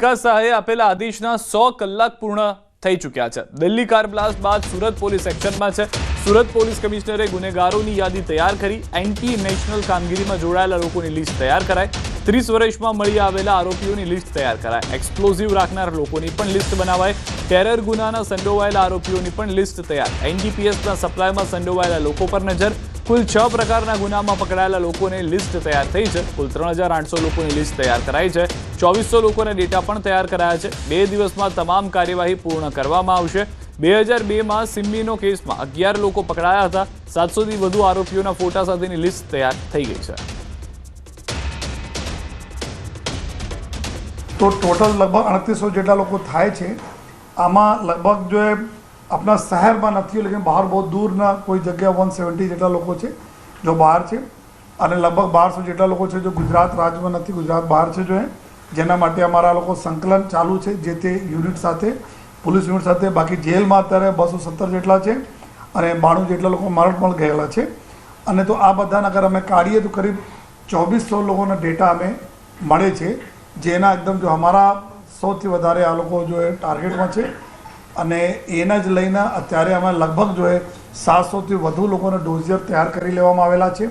વિકાસ શાહે આપેલા આદેશના સો કલાક પૂર્ણ થઈ ચૂક્યા છે. દિલ્હી કાર બ્લાસ્ટ બાદ સુરત પોલીસ એક્શનમાં છે. સુરત પોલીસ કમિશનરે ગુનેગારોની યાદી તૈયાર કરી, એન્ટી નેશનલ કામગીરીમાં જોડાયેલા લોકોની લિસ્ટ તૈયાર કરાય ત્રીસ વર્ષમાં મળી આવેલા આરોપીઓની લિસ્ટ તૈયાર કરાય એક્સપ્લોઝિવ રાખનાર લોકોની પણ લિસ્ટ બનાવાય ટેરર ગુનાના સંડોવાયેલા આરોપીઓની પણ લિસ્ટ તૈયાર. એનડીપીએસના સપ્લાયમાં સંડોવાયેલા લોકો પર નજર. કુલ છ પ્રકારના ગુનામાં પકડાયેલા લોકોની લિસ્ટ તૈયાર થઈ છે. કુલ ત્રણ લોકોની લિસ્ટ તૈયાર કરાઈ છે. ચોવીસો લોકોને ડેટા પણ તૈયાર કરાયા છે. બે દિવસમાં તમામ કાર્યવાહી પૂર્ણ કરવામાં આવશે. બે હજાર બેમાં સિમ્મીનો કેસમાં અગિયાર લોકો પકડાયા હતા. સાતસોથી વધુ આરોપીઓના ફોટા સાથેની લિસ્ટ તૈયાર થઈ ગઈ છે. તો ટોટલ લગભગ અડતીસો જેટલા લોકો થાય છે. આમાં લગભગ જો એ આપણા શહેરમાં નથી, લેકિન બહાર બહુ દૂરના કોઈ જગ્યા વન સેવન્ટી જેટલા લોકો છે, જો બહાર છે. અને લગભગ બારસો જેટલા લોકો છે, જો ગુજરાત રાજ્યમાં નથી, ગુજરાત બહાર છે જો એ. જેના માટે અમારા લોકો સંકલન ચાલુ છે, જે તે યુનિટ સાથે, પોલીસ યુનિટ સાથે, બાકી જેલમાં અત્યારે બસો સત્તર જેટલા છે અને બાણું જેટલા લોકો મરણ પણ ગયેલા છે. અને તો આ બધાના અગર અમે કાઢીએ તો કરીબ ચોવીસો લોકોના ડેટા અમે મળે છે, જેના એકદમ જો અમારા સૌથી વધારે આ લોકો જો એ ટાર્ગેટમાં છે. અને એના જ લઈને અત્યારે અમે લગભગ જો એ સાતસોથી વધુ લોકોનો ડોઝિયર તૈયાર કરી લેવામાં આવેલા છે.